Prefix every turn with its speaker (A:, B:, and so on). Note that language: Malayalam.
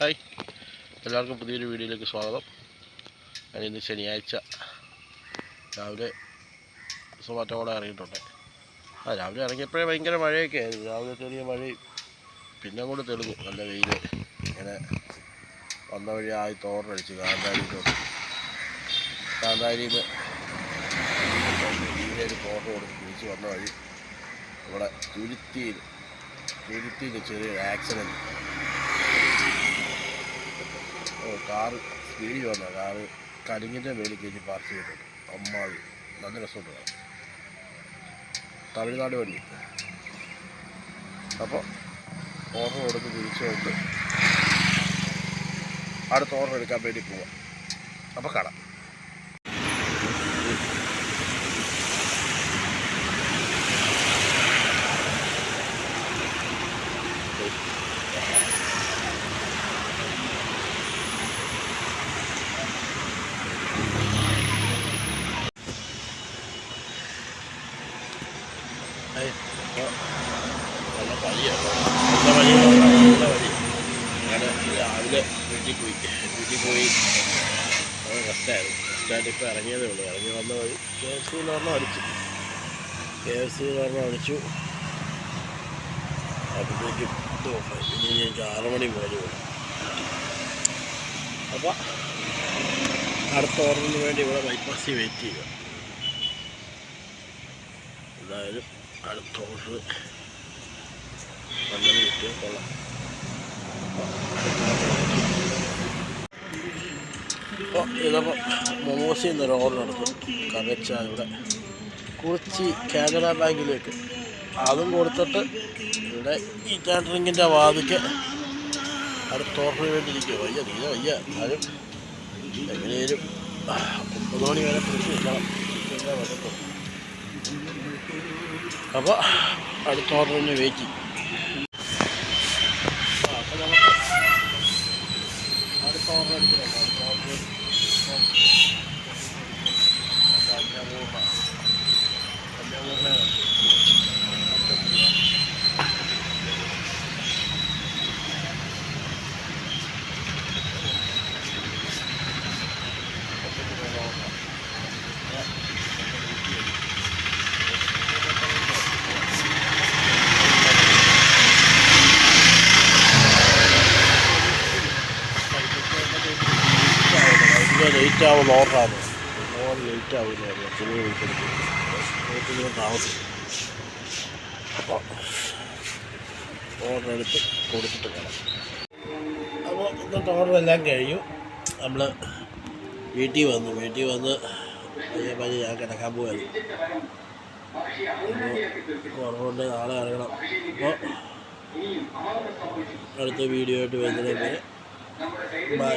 A: ഹായ്. എല്ലാവർക്കും പുതിയൊരു വീഡിയോയിലേക്ക് സ്വാഗതം. ഞാൻ ഇന്ന് ശനിയാഴ്ച രാവിലെ സുമാറ്റോടെ ഇറങ്ങിയിട്ടുണ്ട്. ആ രാവിലെ ഇറങ്ങിയപ്പോഴേ ഭയങ്കര മഴയൊക്കെ ആയിരുന്നു. രാവിലെ ചെറിയ മഴയും പിന്നെ അങ്ങോട്ട് തെളിഞ്ഞു. നല്ല വെയിൽ ഇങ്ങനെ വന്ന വഴി ആയി തോറടിച്ച് കാന്താരിയിലോട്ട്. കാന്താരിയിൽ നിന്ന് ഒരു ഫോട്ടോ കൊടുത്ത് തിരിച്ച് വന്ന വഴി ഇവിടെ തുരുത്തിയിൽ തുരുത്തിയിൽ ചെറിയൊരു ആക്സിഡന്റ് കാറ് സ്പീഡിൽ വന്ന. കാറ് കരിങ്ങിന്റെ മേലിൽ കയറ്റി പാർക്ക് ചെയ്തിട്ടുണ്ട് അമ്മാവി. നല്ല രസമുണ്ട് കാണാൻ. തമിഴ്നാട് വണ്ടി അപ്പോൾ ഓർഡർ കൊടുത്ത് തിരിച്ചു കൊണ്ട് അടുത്ത ഓർഡർ എടുക്കാൻ വേണ്ടി പോവാം. അപ്പോൾ കാണാം. നല്ല വഴിയാണ് നല്ല വഴിയാണ് നല്ല വഴി ഞാൻ രാവിലെ വീട്ടിൽ പോയി. വീട്ടിൽ പോയി റെസ്റ്റായിരുന്നു റെസ്റ്റായിട്ട് ഇപ്പോൾ ഇറങ്ങിയതേ ഉള്ളൂ ഇറങ്ങി വന്ന വഴി കെ എഫ് സി ഒരെണ്ണം അടിച്ചു കെ എഫ് സി ഒരെണ്ണം അടിച്ചു അപ്പോഴത്തേക്കും പിന്നെ എനിക്ക് ആറ് മണി മുതൽ അപ്പോൾ അടുത്ത ഓർഡറിന് വേണ്ടി ഇവിടെ ബൈപ്പാസിൽ വെയിറ്റ് ചെയ്യുക. എന്തായാലും അടുത്ത ഓർഡർ നല്ലത് കിട്ടിയാൽ കൊള്ളാം. അപ്പോൾ ഇതപ്പോൾ മൊമോസിൽ നിന്നൊരു ഓർഡർ എടുത്തു. കവച്ച ഇവിടെ കുറിച്ചി കാനറ ബാങ്കിലേക്ക്. അതും കൊടുത്തിട്ട് ഇവിടെ ഈ കാറ്ററിങ്ങിന്റെ വാതിക്ക് അടുത്ത ഓർഡറിന് വേണ്ടി ഇരിക്കുക വയ്യ നീ വയ്യ എന്നാലും എങ്ങനെയും ഒമ്പത് മണി വരെ പിടിച്ച് നിൽക്കണം അപ്പോൾ അടുത്ത ഓർഡറിന് വെയിറ്റ് അടുത്ത ഓർഡർ അടുത്ത ഓർഡർ ലേറ്റ് ആവുന്ന ഓർഡറാണ് ഒരുപാട് ലേറ്റ് ആവില്ല? ചെറിയ വിളിക്കുന്നത് അപ്പോൾ ഓർഡർ എടുത്ത് കൊടുത്തിട്ട് കാണാം അപ്പോൾ ഇന്നത്തെ ഓർഡർ എല്ലാം കഴിഞ്ഞു. നമ്മൾ വീട്ടിൽ വന്നു. വീട്ടിൽ വന്ന് പയ്യെ പയ്യെ ഞാൻ കിടക്കാൻ പോകുന്നു കുറവുണ്ട്. നാളെ ഇറങ്ങണം. അപ്പോൾ അടുത്ത വീഡിയോ ആയിട്ട് വരുന്നതിന് ബൈ